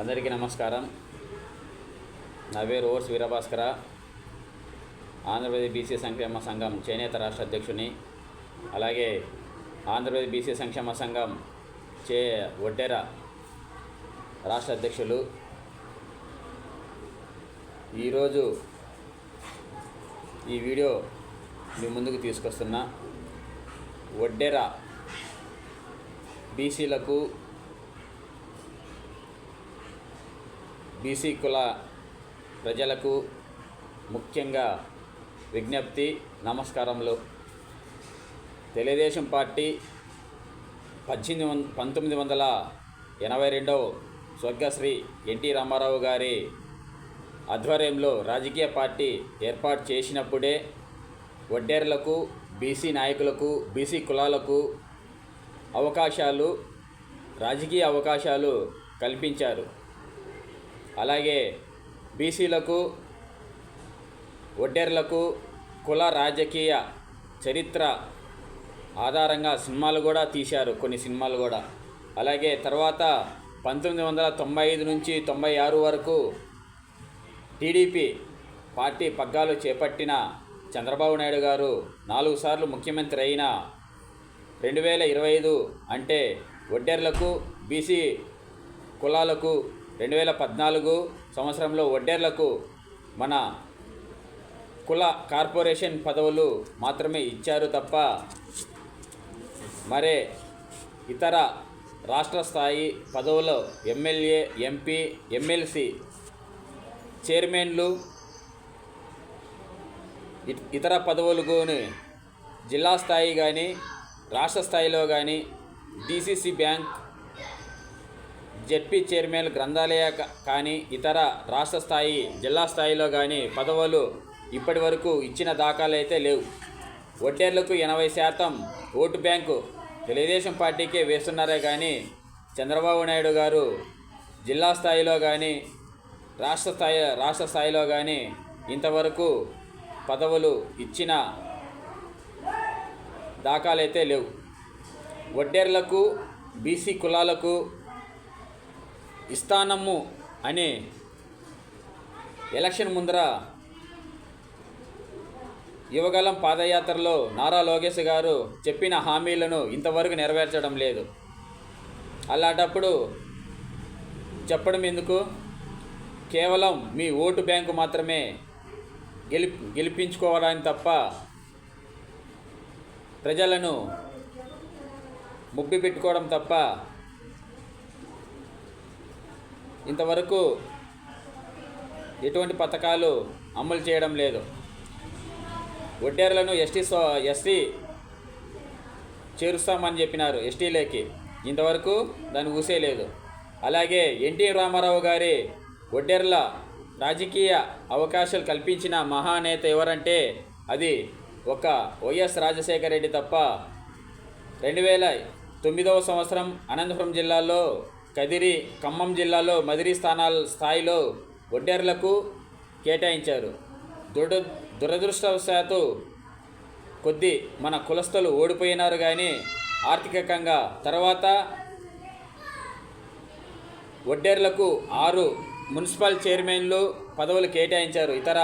అందరికీ నమస్కారం. నా పేరు ఓర్స్ వీరభాస్కర. ఆంధ్రప్రదేశ్ బీసీ సంక్షేమ సంఘం చేనేత రాష్ట్ర అధ్యక్షుని అలాగే ఆంధ్రప్రదేశ్ బీసీ సంక్షేమ సంఘం చే ఒడ్డెర రాష్ట్ర అధ్యక్షులు. ఈరోజు ఈ వీడియో మీ ముందుకు తీసుకొస్తున్నా. ఒడ్డెర బీసీలకు బీసీ కుల ప్రజలకు ముఖ్యంగా విజ్ఞప్తి నమస్కారములు. తెలుగుదేశం పార్టీ పద్దెనిమిది వం పంతొమ్మిది వందల ఎనభై రెండవ స్వర్గశ్రీ ఎన్టీ రామారావు గారి ఆధ్వర్యంలో రాజకీయ పార్టీ ఏర్పాటు చేసినప్పుడే వడ్డేర్లకు బీసీ నాయకులకు బీసీ కులాలకు అవకాశాలు రాజకీయ అవకాశాలు కల్పించారు. అలాగే బీసీలకు ఒడ్డెర్లకు కుల రాజకీయ చరిత్ర ఆధారంగా సినిమాలు కూడా తీశారు కొన్ని సినిమాలు కూడా. అలాగే తర్వాత పంతొమ్మిది వందల తొంభై ఐదు నుంచి తొంభై ఆరు వరకు టీడీపీ పార్టీ పగ్గాలు చేపట్టిన చంద్రబాబు నాయుడు గారు నాలుగు సార్లు ముఖ్యమంత్రి అయిన రెండు వేల ఇరవై ఐదు అంటే ఒడ్డెర్లకు బీసీ కులాలకు రెండు వేల పద్నాలుగు సంవత్సరంలో వడ్డేర్లకు మన కుల కార్పొరేషన్ పదవులు మాత్రమే ఇచ్చారు తప్ప మరే ఇతర రాష్ట్ర స్థాయి పదవులో ఎమ్మెల్యే ఎంపీ ఎమ్మెల్సీ చైర్మన్లు ఇ- ఇతర పదవులుగాని జిల్లా స్థాయి కానీ రాష్ట్ర స్థాయిలో కానీ డీసీసీ బ్యాంక్ జెడ్పీ చైర్మన్ గ్రంథాలయ కానీ ఇతర రాష్ట్ర స్థాయి జిల్లా స్థాయిలో కానీ పదవులు ఇప్పటి వరకు ఇచ్చిన దాఖలైతే లేవు. ఒడ్డేర్లకు ఎనభై శాతం ఓటు బ్యాంకు తెలుగుదేశం పార్టీకే వేస్తున్నారే కానీ చంద్రబాబు నాయుడు గారు జిల్లా స్థాయిలో కానీ రాష్ట్ర స్థాయి రాష్ట్ర స్థాయిలో కానీ ఇంతవరకు పదవులు ఇచ్చిన దాఖలైతే లేవు. ఒడ్డేర్లకు బీసీ కులాలకు ఇస్తానమ్ము అనే ఎలక్షన్ ముందర యువగలం పాదయాత్రలో నారా లోకేష్ గారు చెప్పిన హామీలను ఇంతవరకు నెరవేర్చడం లేదు. అలాంటప్పుడు చెప్పడం ఎందుకు? కేవలం మీ ఓటు బ్యాంకు మాత్రమే గెలి గెలిపించుకోవడానికి తప్ప ప్రజలను ముబ్బి పెట్టుకోవడం తప్ప ఇంతవరకు ఎటువంటి పథకాలు అమలు చేయడం లేదు. ఒడ్డేర్లను ఎస్టీ సో ఎస్టీ చేరుస్తామని చెప్పినారు ఎస్టీలోకి ఇంతవరకు దాన్ని ఊసేయలేదు అలాగే ఎన్టీ రామారావు గారి వడ్డేర్ల రాజకీయ అవకాశాలు కల్పించిన మహానేత ఎవరంటే అది ఒక వైఎస్ రాజశేఖర రెడ్డి తప్ప రెండు వేల తొమ్మిదవ సంవత్సరం అనంతపురం జిల్లాలో కదిరి ఖమ్మం జిల్లాలో మదిరి స్థానాల స్థాయిలో ఒడ్డేర్లకు కేటాయించారు. దురద దురదృష్టవశాత్తు కొద్ది మన కులస్తులు ఓడిపోయినారు కానీ ఆర్థికంగా తర్వాత ఒడ్డేర్లకు ఆరు మున్సిపల్ చైర్మన్లు పదవులు కేటాయించారు. ఇతర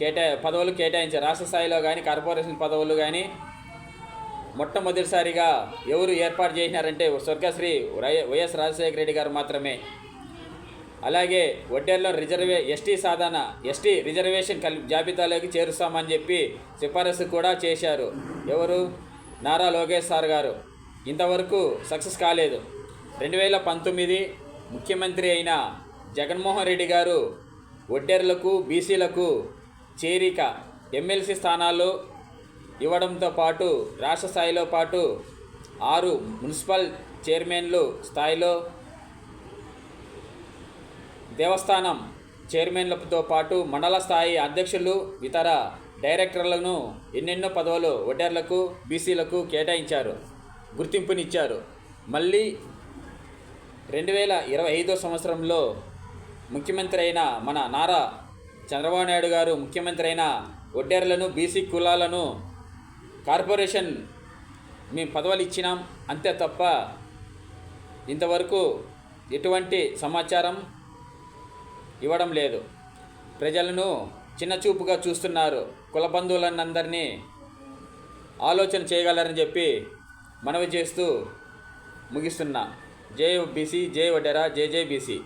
కేటా పదవులు కేటాయించారు. రాష్ట్ర స్థాయిలో కానీ కార్పొరేషన్ పదవులు కానీ మొట్టమొదటిసారిగా ఎవరు ఏర్పాటు చేసినారంటే స్వర్గశ్రీ వై- వైఎస్ రాజశేఖర రెడ్డి గారు మాత్రమే. అలాగే వడ్డేర్లో రిజర్వే ఎస్టీ సాధన ఎస్టీ రిజర్వేషన్ కల్ జాబితాలోకి చేరుస్తామని చెప్పి సిఫారసు కూడా చేశారు. ఎవరు? నారా లోకేష్ సార్ గారు. ఇంతవరకు సక్సెస్ కాలేదు. రెండు వేల పంతొమ్మిది ముఖ్యమంత్రి అయిన జగన్మోహన్ రెడ్డి గారు వడ్డేర్లకు బీసీలకు చేరిక ఎమ్మెల్సీ స్థానాలు ఇవ్వడంతో పాటు రాష్ట్ర స్థాయిలో పాటు ఆరు మున్సిపల్ చైర్మన్లు స్థాయిలో దేవస్థానం చైర్మన్లతో పాటు మండల స్థాయి అధ్యక్షులు ఇతర డైరెక్టర్లను ఎన్నెన్నో పదవులు ఒడ్డర్లకు బీసీలకు కేటాయించారు గుర్తింపునిచ్చారు. మళ్ళీ రెండు వేల ఇరవై ఐదో సంవత్సరంలో ముఖ్యమంత్రి అయిన మన నారా చంద్రబాబు నాయుడు గారు ముఖ్యమంత్రి అయిన ఒడ్డేర్లను బీసీ కులాలను కార్పొరేషన్ మేము పదవులు ఇచ్చినాం అంతే తప్ప ఇంతవరకు ఎటువంటి సమాచారం ఇవ్వడం లేదు. ప్రజలను చిన్నచూపుగా చూస్తున్నారు. కుల బంధువులనందరినీ ఆలోచన చేయగలరని చెప్పి మనవి చేస్తూ ముగిస్తున్నా. జై బీసీ జై వడ్డెరా జై జై బీసీ.